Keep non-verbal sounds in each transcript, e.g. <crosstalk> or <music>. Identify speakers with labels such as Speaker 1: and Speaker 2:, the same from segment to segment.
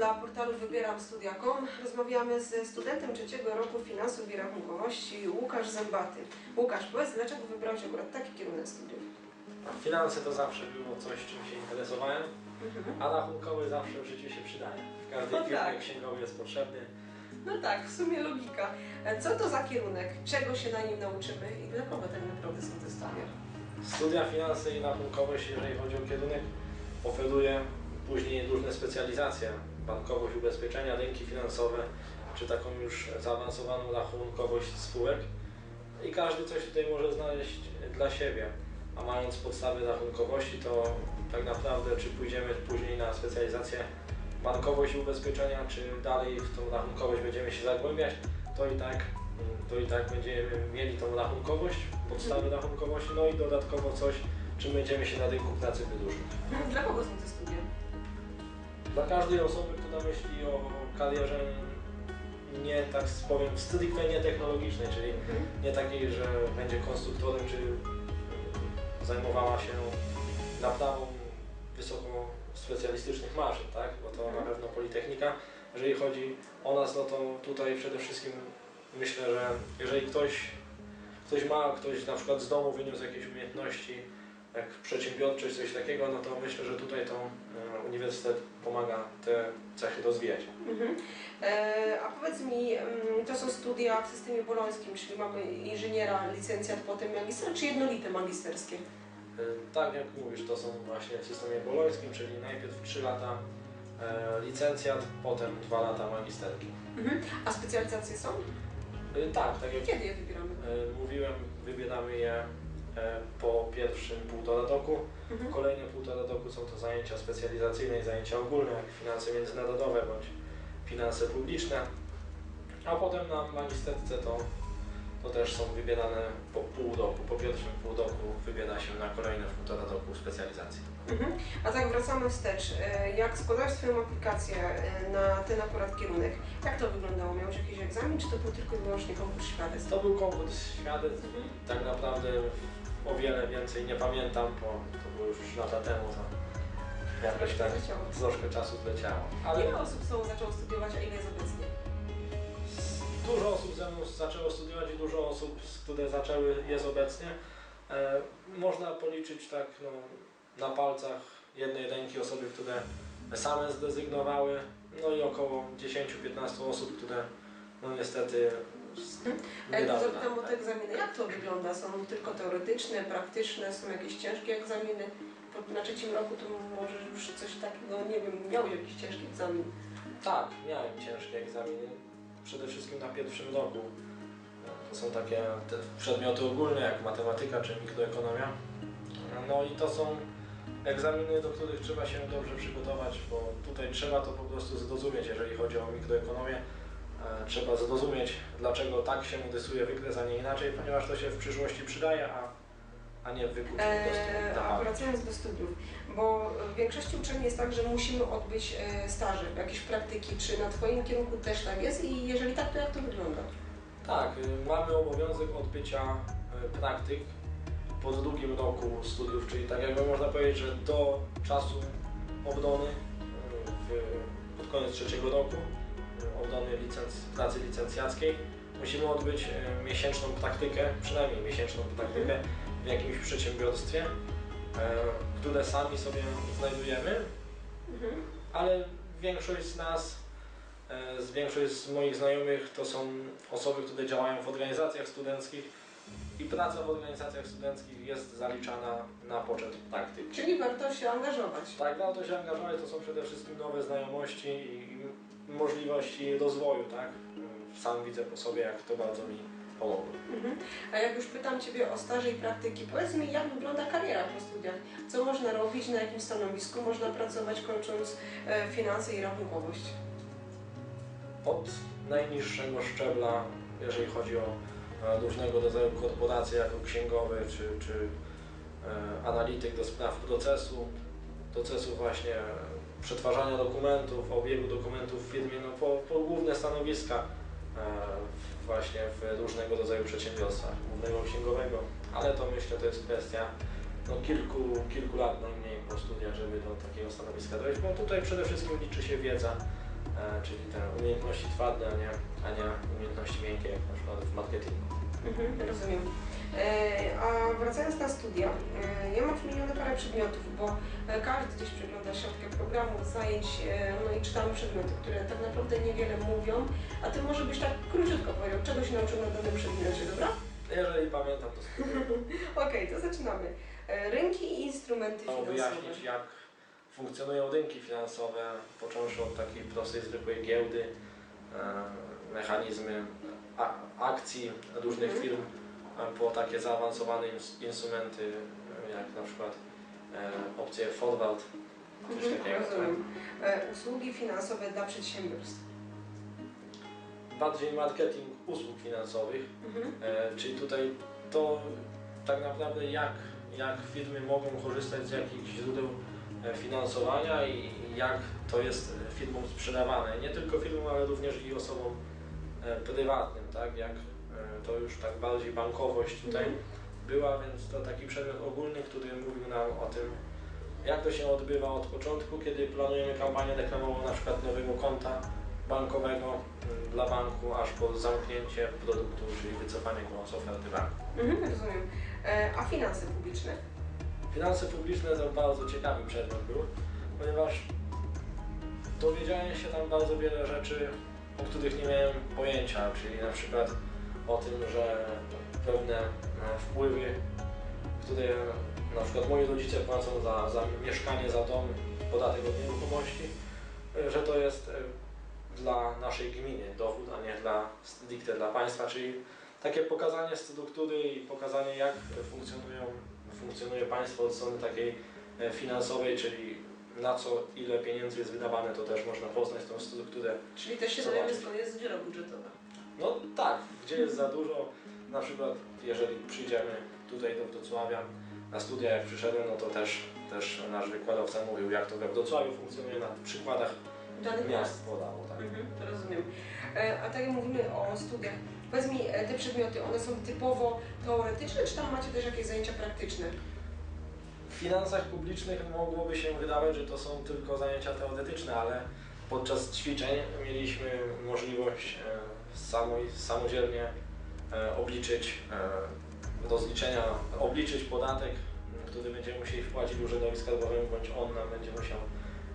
Speaker 1: dla portalu wybieramstudia.com rozmawiamy ze studentem trzeciego roku finansów i rachunkowości Łukasz Zębaty. Łukasz, powiedz, dlaczego wybrałeś akurat taki kierunek studiów?
Speaker 2: Finanse to zawsze było coś, czym się interesowałem, a rachunkowy zawsze w życiu się przydaje. W każdej
Speaker 1: No
Speaker 2: firmie
Speaker 1: tak.
Speaker 2: księgowy jest potrzebny.
Speaker 1: No tak, w sumie logika. E, Co to za kierunek? Czego się na nim nauczymy i dla kogo tak naprawdę są te studia?
Speaker 2: Studia finanse i rachunkowość, jeżeli chodzi o kierunek, oferuje później różne specjalizacje. Bankowość, ubezpieczenia, rynki finansowe, czy taką już zaawansowaną rachunkowość spółek. I każdy coś tutaj może znaleźć dla siebie. A mając podstawy rachunkowości, to tak naprawdę czy pójdziemy później na specjalizację bankowość i ubezpieczenia, czy dalej w tą rachunkowość będziemy się zagłębiać, to i tak, to i tak będziemy mieli tą rachunkowość, podstawy rachunkowości, no i dodatkowo coś, czym będziemy się na rynku pracy wydłużyć.
Speaker 1: Dla kogo są te studia?
Speaker 2: Dla każdej osoby, która myśli o karierze nie tak powiem stricte nie technologicznej, czyli nie takiej, że będzie konstruktorem, czy zajmowała się naprawą wysoko specjalistycznych maszyn, tak? Bo to na pewno Politechnika. Jeżeli chodzi o nas, no to tutaj przede wszystkim myślę, że jeżeli ktoś, ktoś ma, ktoś na przykład z domu wyniósł jakieś umiejętności, jak przedsiębiorczość, coś takiego, no to myślę, że tutaj to e, uniwersytet pomaga te cechy rozwijać.
Speaker 1: Mhm. E, a powiedz mi, mm, to są studia w systemie bolońskim, czyli mamy inżyniera, licencjat, potem magistra, czy jednolite magisterskie?
Speaker 2: E, Tak jak mówisz, to są właśnie w systemie bolońskim, czyli najpierw 3 lata e, licencjat, potem 2 lata magisterki.
Speaker 1: Mhm. A specjalizacje są?
Speaker 2: Tak, tak jak
Speaker 1: Kiedy je wybieramy?
Speaker 2: mówiłem, wybieramy je po pierwszym półtora roku.
Speaker 1: Mhm.
Speaker 2: Kolejne półtora roku są to zajęcia specjalizacyjne i zajęcia ogólne, jak finanse międzynarodowe bądź finanse publiczne. A potem na magisterce to, to też są wybierane po pół roku. Po pierwszym pół roku wybiera się na kolejne półtora roku specjalizacji.
Speaker 1: Mhm. A tak wracamy wstecz. E, Jak składałeś swoją aplikację e, na ten akurat kierunek, jak to wyglądało? Miałeś jakiś egzamin, czy to był tylko i wyłącznie konkurs świadectw?
Speaker 2: To był konkurs świadectw i tak naprawdę o wiele więcej nie pamiętam, bo to było już 3 lata temu, to jakoś tak troszkę czasu zleciało. Ale
Speaker 1: Ile osób Tobą zaczęło studiować, a ile jest obecnie?
Speaker 2: Dużo osób ze mną zaczęło studiować i dużo osób, które zaczęły, jest obecnie. E, można policzyć tak no, na palcach jednej ręki osoby, które same zrezygnowały, no i około 10-15 osób, które no niestety
Speaker 1: jak
Speaker 2: nie dały
Speaker 1: o
Speaker 2: nam,
Speaker 1: te egzaminy, jak to wygląda? Są tylko teoretyczne, praktyczne, są jakieś ciężkie egzaminy? Na trzecim roku to może już coś takiego, nie wiem, miał jakiś ciężki egzamin.
Speaker 2: Tak, miałem ciężkie egzaminy. Przede wszystkim na pierwszym roku. To są takie przedmioty ogólne jak matematyka czy mikroekonomia. No i to są egzaminy, do których trzeba się dobrze przygotować, bo tutaj trzeba to po prostu zrozumieć, jeżeli chodzi o mikroekonomię. E, Trzeba zrozumieć, dlaczego tak się rysuje wykres, a nie inaczej, ponieważ to się w przyszłości przydaje, a, a nie prostu
Speaker 1: Eee,
Speaker 2: na
Speaker 1: a
Speaker 2: pamięć.
Speaker 1: wracając do studiów, bo w większości uczelni jest tak, że musimy odbyć e, staże, jakieś praktyki. Czy na Twoim kierunku też tak jest? I jeżeli tak, to jak to wygląda?
Speaker 2: Tak, y, mamy obowiązek odbycia y, praktyk po drugim roku studiów, czyli tak jakby można powiedzieć, że do czasu obrony w, pod koniec trzeciego roku obrony licenc, pracy licencjackiej musimy odbyć miesięczną praktykę, przynajmniej miesięczną praktykę w jakimś przedsiębiorstwie, y, które sami sobie znajdujemy,
Speaker 1: Mhm.
Speaker 2: ale większość z nas, e, z większość z moich znajomych to są osoby, które działają w organizacjach studenckich i praca w organizacjach studenckich jest zaliczana na poczet praktyk.
Speaker 1: Czyli warto się angażować.
Speaker 2: Tak, warto się angażować, to są przede wszystkim nowe znajomości i i możliwości rozwoju, tak? Sam widzę po sobie, jak to bardzo mi pomogło.
Speaker 1: Mhm. A jak już pytam Ciebie o staże i praktyki, powiedz mi, jak wygląda kariera po studiach? Co można robić, na jakim stanowisku można pracować, kończąc e, finanse i rachunkowość?
Speaker 2: od najniższego szczebla, jeżeli chodzi o e, różnego rodzaju korporacje, jako księgowy czy, czy e, analityk do spraw procesu, procesu właśnie przetwarzania dokumentów, obiegu dokumentów w firmie, no po, po główne stanowiska w- właśnie w różnego rodzaju przedsiębiorstwach, głównego księgowego, ale to myślę to jest kwestia no, kilku, kilku lat najmniej po studiach, żeby do takiego stanowiska dojść, bo tutaj przede wszystkim liczy się wiedza, czyli te umiejętności twarde, a nie, a nie umiejętności miękkie, jak na przykład w marketingu.
Speaker 1: Mhm, rozumiem. E, a wracając na studia, e, ja mam wymienione parę przedmiotów, bo każdy gdzieś przegląda środkę programów, zajęć, e, no i czytamy przedmioty, które tak naprawdę niewiele mówią, a Ty może byś tak króciutko powiedział, czego się nauczył na danym przedmiocie, dobra?
Speaker 2: Jeżeli pamiętam, to spróbuję <laughs>
Speaker 1: Okej, to zaczynamy. E, rynki i instrumenty
Speaker 2: Chciałbym
Speaker 1: finansowe.
Speaker 2: wyjaśnić, jak funkcjonują rynki finansowe, począwszy od takiej prostej, zwykłej giełdy, mechanizmy akcji różnych
Speaker 1: Mhm.
Speaker 2: firm, e, po takie zaawansowane ins- instrumenty, e, jak na przykład e, opcje forward, coś
Speaker 1: Mhm,
Speaker 2: takiego.
Speaker 1: rozumiem. E, usługi finansowe dla przedsiębiorstw.
Speaker 2: Bardziej marketing usług finansowych,
Speaker 1: Mhm.
Speaker 2: E, Czyli tutaj to tak naprawdę jak, jak firmy mogą korzystać z jakichś źródeł e, finansowania i jak to jest e, firmom sprzedawane. Nie tylko firmom, ale również i osobom e, prywatnym, tak? Jak e, to już tak bardziej bankowość tutaj
Speaker 1: Mhm.
Speaker 2: była, więc to taki przedmiot ogólny, który mówił nam o tym, jak to się odbywa od początku, kiedy planujemy kampanię reklamową na przykład nowego konta bankowego mm, dla banku, aż po zamknięcie produktu, czyli wycofanie go z oferty banku.
Speaker 1: Mhm, rozumiem. E, a finanse publiczne?
Speaker 2: Finanse publiczne to bardzo ciekawy przedmiot był, ponieważ dowiedziałem się tam bardzo wiele rzeczy, o których nie miałem pojęcia, czyli na przykład o tym, że pewne e, wpływy, które na przykład moi rodzice płacą za, za mieszkanie, za dom, podatek od nieruchomości, e, że to jest e, dla naszej gminy dochód, a nie dla stricte dla państwa, czyli takie pokazanie struktury i pokazanie jak funkcjonują, funkcjonuje państwo od strony takiej finansowej, czyli na co ile pieniędzy jest wydawane, to też można poznać tą strukturę.
Speaker 1: Czyli też się dowiemy skąd jest dziura budżetowa.
Speaker 2: No tak, gdzie jest za dużo, na przykład jeżeli przyjdziemy tutaj do Wrocławia na studia, jak przyszedłem, no to też, też nasz wykładowca mówił, jak to we Wrocławiu funkcjonuje na przykładach
Speaker 1: Danych
Speaker 2: miast podało. Tak.
Speaker 1: Mhm, to rozumiem. E, a tak jak mówimy o studiach, powiedz mi, e, te przedmioty, one są typowo teoretyczne, czy tam macie też jakieś zajęcia praktyczne?
Speaker 2: W finansach publicznych mogłoby się wydawać, że to są tylko zajęcia teoretyczne, ale podczas ćwiczeń mieliśmy możliwość samodzielnie e, obliczyć e, rozliczenia, obliczyć podatek, który będziemy musieli wpłacić urzędowi skarbowemu, bądź on nam będzie musiał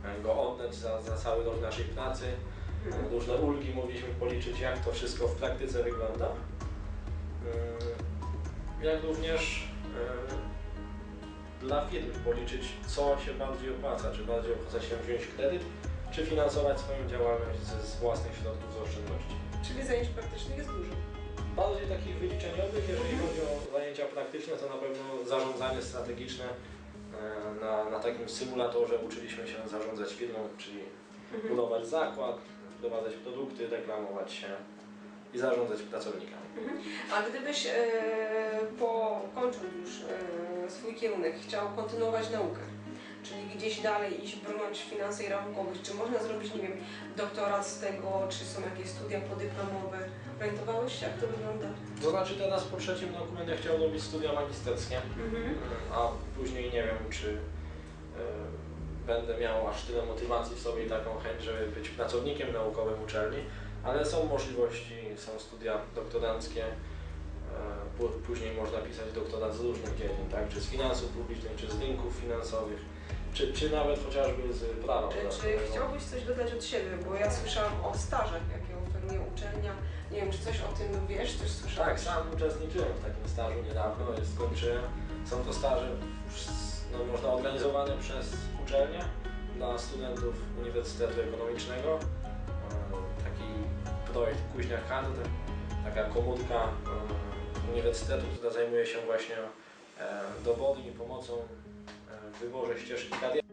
Speaker 2: e, go oddać za, za cały rok naszej pracy.
Speaker 1: Mhm.
Speaker 2: Różne ulgi mogliśmy policzyć, jak to wszystko w praktyce wygląda. Ym, Jak również dla firm policzyć, co się bardziej opłaca, czy bardziej opłaca się wziąć kredyt, czy finansować swoją działalność z, z własnych środków z oszczędności.
Speaker 1: Czyli zajęć praktycznych jest dużo.
Speaker 2: Bardziej takich wyliczeniowych, jeżeli chodzi o zajęcia praktyczne, to na pewno zarządzanie strategiczne. y, Na, na takim symulatorze uczyliśmy się zarządzać firmą, czyli
Speaker 1: Mhm.
Speaker 2: budować zakład, wprowadzać produkty, reklamować się i zarządzać pracownikami.
Speaker 1: Mhm. A gdybyś e, po kończąc już e, swój kierunek chciał kontynuować naukę, czyli gdzieś dalej iść brnąć w finanse i rachunkowość, czy można zrobić, nie wiem, doktorat z tego, czy są jakieś studia podyplomowe? Orientowałeś się, jak to wygląda?
Speaker 2: To znaczy teraz po trzecim roku będę chciał robić studia magisterskie,
Speaker 1: Mhm.
Speaker 2: a później nie wiem, czy e, będę miał aż tyle motywacji w sobie i taką chęć, żeby być pracownikiem naukowym uczelni, ale są możliwości, są studia doktoranckie, Później można pisać doktorat z różnych dziedzin, tak? czy z finansów publicznych, czy z rynków finansowych, czy, czy nawet chociażby z prawa
Speaker 1: Czy, czy chciałbyś coś dodać od siebie? Bo ja słyszałam o stażach, jakie oferuje uczelnia. Nie wiem, czy coś o tym wiesz, coś słyszałeś?
Speaker 2: Tak, sam uczestniczyłem w takim stażu niedawno, skończyłem. Są to staże, no, można organizowane przez uczelnię dla studentów Uniwersytetu Ekonomicznego. E, Taki projekt Kuźnia Kant, taka komórka e, uniwersytetu, która zajmuje się właśnie e, doborem i pomocą e, w wyborze ścieżki kariery.